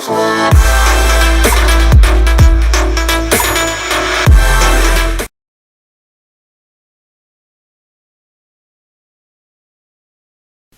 forever.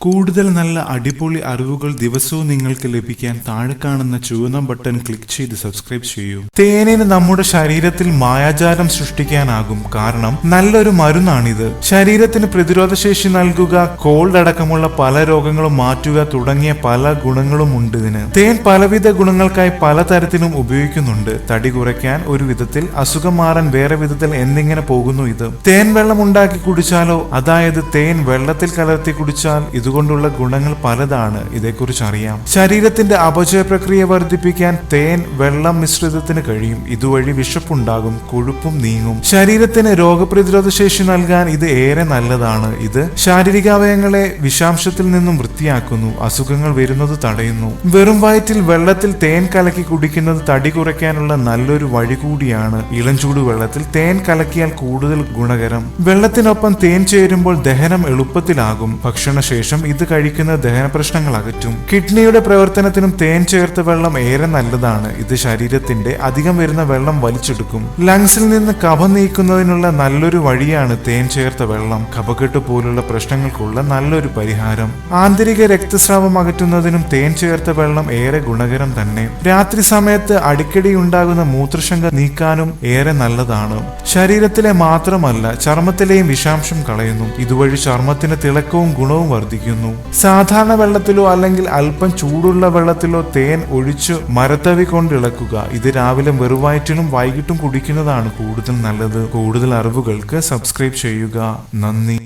കൂടുതൽ നല്ല അടിപൊളി അറിവുകൾ ദിവസവും നിങ്ങൾക്ക് ലഭിക്കാൻ താഴെ കാണുന്ന ചുവന്ന ബട്ടൺ ക്ലിക്ക് ചെയ്ത് സബ്സ്ക്രൈബ് ചെയ്യൂ. തേനിന് നമ്മുടെ ശരീരത്തിൽ മായാജാലം സൃഷ്ടിക്കാനാകും കാരണം നല്ലൊരു മരുന്നാണിത്. ശരീരത്തിന് പ്രതിരോധശേഷി നൽകുക കോൾഡ് അടക്കമുള്ള പല രോഗങ്ങളും മാറ്റുക തുടങ്ങിയ പല ഗുണങ്ങളും ഉണ്ട് ഇതിന്. തേൻ പലവിധ ഗുണങ്ങൾക്കായി പലതരത്തിലും ഉപയോഗിക്കുന്നുണ്ട്. തടി കുറയ്ക്കാൻ ഒരു വിധത്തിൽ അസുഖം മാറാൻ വേറെ വിധത്തിൽ എന്നിങ്ങനെ പോകുന്നു ഇത്. തേൻ വെള്ളം ഉണ്ടാക്കി കുടിച്ചാലോ? അതായത് തേൻ വെള്ളത്തിൽ കലർത്തി കുടിച്ചാൽ ഇതുകൊണ്ടുള്ള ഗുണങ്ങൾ പലതാണ് ഇതേക്കുറിച്ച് അറിയാം. ശരീരത്തിന്റെ അപചയ പ്രക്രിയ വർദ്ധിപ്പിക്കാൻ തേൻ വെള്ളം മിശ്രിതത്തിന് കഴിയും. ഇതുവഴി വിശപ്പുണ്ടാകും കൊഴുപ്പും നീങ്ങും. ശരീരത്തിന് രോഗപ്രതിരോധ ശേഷി നൽകാൻ ഇത് ഏറെ നല്ലതാണ്. ഇത് ശാരീരികാവയങ്ങളെ വിഷാംശത്തിൽ നിന്നും വൃത്തിയാക്കുന്നു അസുഖങ്ങൾ വരുന്നത് തടയുന്നു. വെറും വയറ്റിൽ വെള്ളത്തിൽ തേൻ കലക്കി കുടിക്കുന്നത് തടി കുറയ്ക്കാനുള്ള നല്ലൊരു വഴി കൂടിയാണ് ഇളംചൂട് വെള്ളത്തിൽ തേൻ കലക്കിയാൽ കൂടുതൽ ഗുണകരം. വെള്ളത്തിനൊപ്പം തേൻ ചേരുമ്പോൾ ദഹനം എളുപ്പത്തിലാകും. ഭക്ഷണശേഷം ഇത് കഴിക്കുന്ന ദഹന പ്രശ്നങ്ങൾ അകറ്റും. കിഡ്നിയുടെ പ്രവർത്തനത്തിനും തേൻ ചേർത്ത വെള്ളം ഏറെ നല്ലതാണ്. ഇത് ശരീരത്തിന്റെ അധികം വരുന്ന വെള്ളം വലിച്ചെടുക്കും. ലങ്സിൽ നിന്ന് കഫം നീക്കുന്നതിനുള്ള നല്ലൊരു വഴിയാണ് തേൻ ചേർത്ത വെള്ളം. കഫക്കെട്ട് പോലുള്ള പ്രശ്നങ്ങൾക്കുള്ള നല്ലൊരു പരിഹാരം. ആന്തരിക രക്തസ്രാവം അകറ്റുന്നതിനും തേൻ ചേർത്ത വെള്ളം ഏറെ ഗുണകരം തന്നെ. രാത്രി സമയത്ത് അടിക്കടി ഉണ്ടാകുന്ന മൂത്രശങ്ക നീക്കാനും ഏറെ നല്ലതാണ്. ശരീരത്തിലെ മാത്രമല്ല ചർമ്മത്തിലെയും വിഷാംശം കളയുന്നു. ഇതുവഴി ചർമ്മത്തിന് തിളക്കവും ഗുണവും വർദ്ധിക്കുന്നു സാധാരണ വെള്ളത്തിലോ അല്ലെങ്കിൽ അല്പം ചൂടുള്ള വെള്ളത്തിലോ തേൻ ഒഴിച്ച് മരത്തവി കൊണ്ട് ഇളക്കുക. ഇത് രാവിലെ വെറുവയറ്റിലും വൈകിട്ടും കുടിക്കുന്നതാണ് കൂടുതൽ നല്ലത്. കൂടുതൽ അറിവുകൾക്ക് സബ്സ്ക്രൈബ് ചെയ്യുക. നന്ദി.